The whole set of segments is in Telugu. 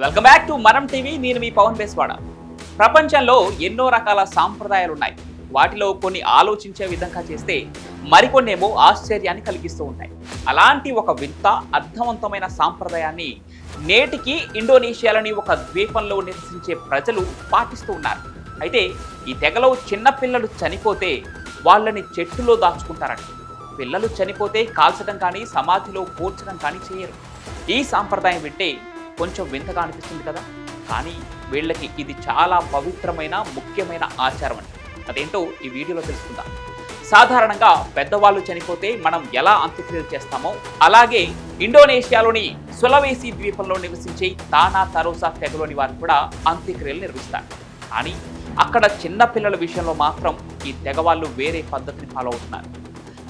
Welcome back to Manam TV నేను మీ పవన్ బేస్వాడ. ప్రపంచంలో ఎన్నో రకాల సాంప్రదాయాలు ఉన్నాయి వాటిలో కొన్ని ఆలోచించే విధంగా చేస్తే మరికొన్నేమో ఆశ్చర్యాన్ని కలిగిస్తూ ఉంటాయి. అలాంటి ఒక వింత అర్థవంతమైన సాంప్రదాయాన్ని నేటికి ఇండోనేషియాలోని ఒక ద్వీపంలో నివసించే ప్రజలు పాటిస్తూ ఉన్నారు. అయితే ఈ తెగలో చిన్నపిల్లలు చనిపోతే వాళ్ళని చెట్టులో దాచుకుంటారట. పిల్లలు చనిపోతే కాల్చడం కానీ సమాధిలో పూడ్చడం కానీ చేయరు. ఈ సాంప్రదాయం వింటే కొంచెం వింతగా అనిపిస్తుంది కదా? కానీ వీళ్ళకి ఇది చాలా పవిత్రమైన ముఖ్యమైన ఆచారం అండి. అదేంటో ఈ వీడియోలో తెలుసుకుందాం. సాధారణంగా పెద్దవాళ్ళు చనిపోతే మనం ఎలా అంత్యక్రియలు చేస్తామో అలాగే ఇండోనేషియాలోని సులవేసి ద్వీపంలో నివసించే తానా తరోసా తెగలోని వారు కూడా అంత్యక్రియలు నిర్వహిస్తారు. కానీ అక్కడ చిన్న పిల్లల విషయంలో మాత్రం ఈ తెగవాళ్ళు వేరే పద్ధతిని ఫాలో అవుతున్నారు.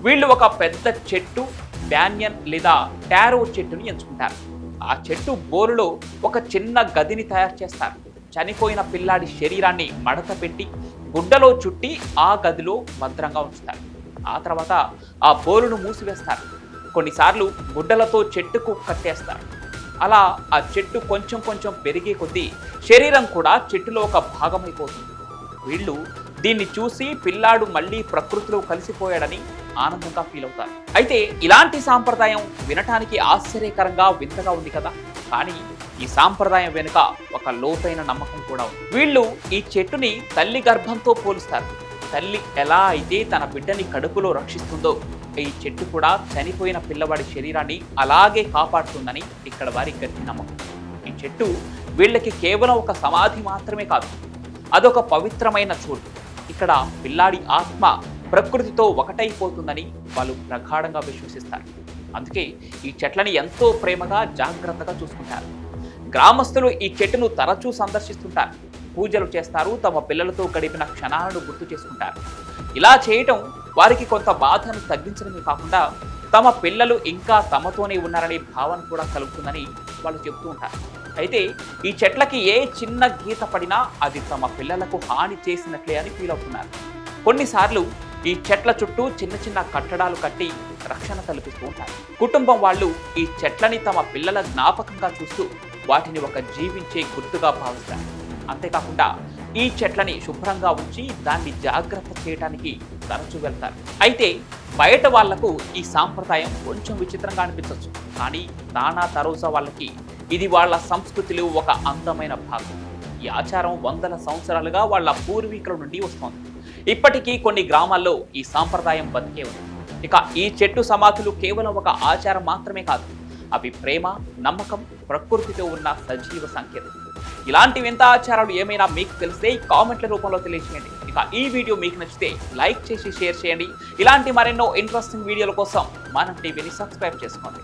వీళ్ళు ఒక పెద్ద చెట్టు బ్యాన్యన్ లేదా టారో చెట్టుని ఎంచుకుంటారు. ఆ చెట్టు బోరులో ఒక చిన్న గదిని తయారు చేస్తారు. చనిపోయిన పిల్లాడి శరీరాన్ని మడత పెట్టి గుడ్డలో చుట్టి ఆ గదిలో భద్రంగా ఉంచుతారు. ఆ తర్వాత ఆ బోరును మూసివేస్తారు. కొన్నిసార్లు గుడ్డలతో చెట్టుకు కట్టేస్తారు. అలా ఆ చెట్టు కొంచెం కొంచెం పెరిగే కొద్దీ శరీరం కూడా చెట్టులో ఒక భాగమైపోతుంది. వీళ్ళు దీన్ని చూసి పిల్లాడు మళ్ళీ ప్రకృతిలో కలిసిపోయాడని ఆనందంగా ఫీల్ అవుతారు అయితే ఇలాంటి సాంప్రదాయం వినటానికి ఆశ్చర్యకరంగా వింతగా ఉంది కదా? కానీ ఈ సాంప్రదాయం వెనుక ఒక లోతైన నమ్మకం కూడా ఉంది. వీళ్ళు ఈ చెట్టుని తల్లి గర్భంతో పోలుస్తారు. తల్లి ఎలా అయితే తన బిడ్డని కడుపులో రక్షిస్తుందో ఈ చెట్టు కూడా చనిపోయిన పిల్లవాడి శరీరాన్ని అలాగే కాపాడుతుందని ఇక్కడ వారి గట్టి నమ్మకం. ఈ చెట్టు వీళ్ళకి కేవలం ఒక సమాధి మాత్రమే కాదు అదొక పవిత్రమైన చోటు. ఇక్కడ పిల్లాడి ఆత్మ ప్రకృతితో ఒకటైపోతుందని వాళ్ళు ప్రగాఢంగా విశ్వసిస్తారు. అందుకే ఈ చెట్లని ఎంతో ప్రేమగా జాగ్రత్తగా చూసుకుంటారు. గ్రామస్తులు ఈ చెట్టును తరచూ సందర్శిస్తుంటారు. పూజలు చేస్తారు తమ పిల్లలతో గడిపిన క్షణాలను గుర్తు చేసుకుంటారు. ఇలా చేయటం వారికి కొంత బాధను తగ్గించడమే కాకుండా తమ పిల్లలు ఇంకా తమతోనే ఉన్నారనే భావన కూడా కలుగుతుందని వాళ్ళు చెబుతూ ఉంటారు. అయితే ఈ చెట్లకి ఏ చిన్న గీత పడినా అది తమ పిల్లలకు హాని చేసినట్లే అని ఫీల్ అవుతున్నారు. కొన్నిసార్లు ఈ చెట్ల చుట్టూ చిన్న చిన్న కట్టడాలు కట్టి రక్షణ కల్పిస్తూ ఉంటారు. కుటుంబం వాళ్ళు ఈ చెట్లని తమ పిల్లల జ్ఞాపకంగా చూస్తూ వాటిని ఒక జీవించే గుర్తుగా భావిస్తారు. అంతేకాకుండా ఈ చెట్లని శుభ్రంగా ఉంచి దాన్ని జాగ్రత్త చేయడానికి తరచూ వెళ్తారు. అయితే బయట వాళ్ళకు ఈ సాంప్రదాయం కొంచెం విచిత్రంగా అనిపించవచ్చు కానీ నానా తరోసా వాళ్ళకి ఇది వాళ్ళ సంస్కృతిలో ఒక అందమైన భాగం. ఈ ఆచారం వందల సంవత్సరాలుగా వాళ్ళ పూర్వీకుల నుండి వస్తోంది. ఇప్పటికీ కొన్ని గ్రామాల్లో ఈ సాంప్రదాయం బతికే ఉంది. ఇక ఈ చెట్టు సమాధులు కేవలం ఒక ఆచారం మాత్రమే కాదు అవి ప్రేమ నమ్మకం ప్రకృతితో ఉన్న సజీవ సంకేతం. ఇలాంటి వింత ఆచారాలు ఏమైనా మీకు తెలిస్తే కామెంట్ల రూపంలో తెలియజేయండి. ఇక ఈ వీడియో మీకు నచ్చితే లైక్ చేసి షేర్ చేయండి. ఇలాంటి మరెన్నో ఇంట్రెస్టింగ్ వీడియోల కోసం మనం టీవీని సబ్స్క్రైబ్ చేసుకోండి.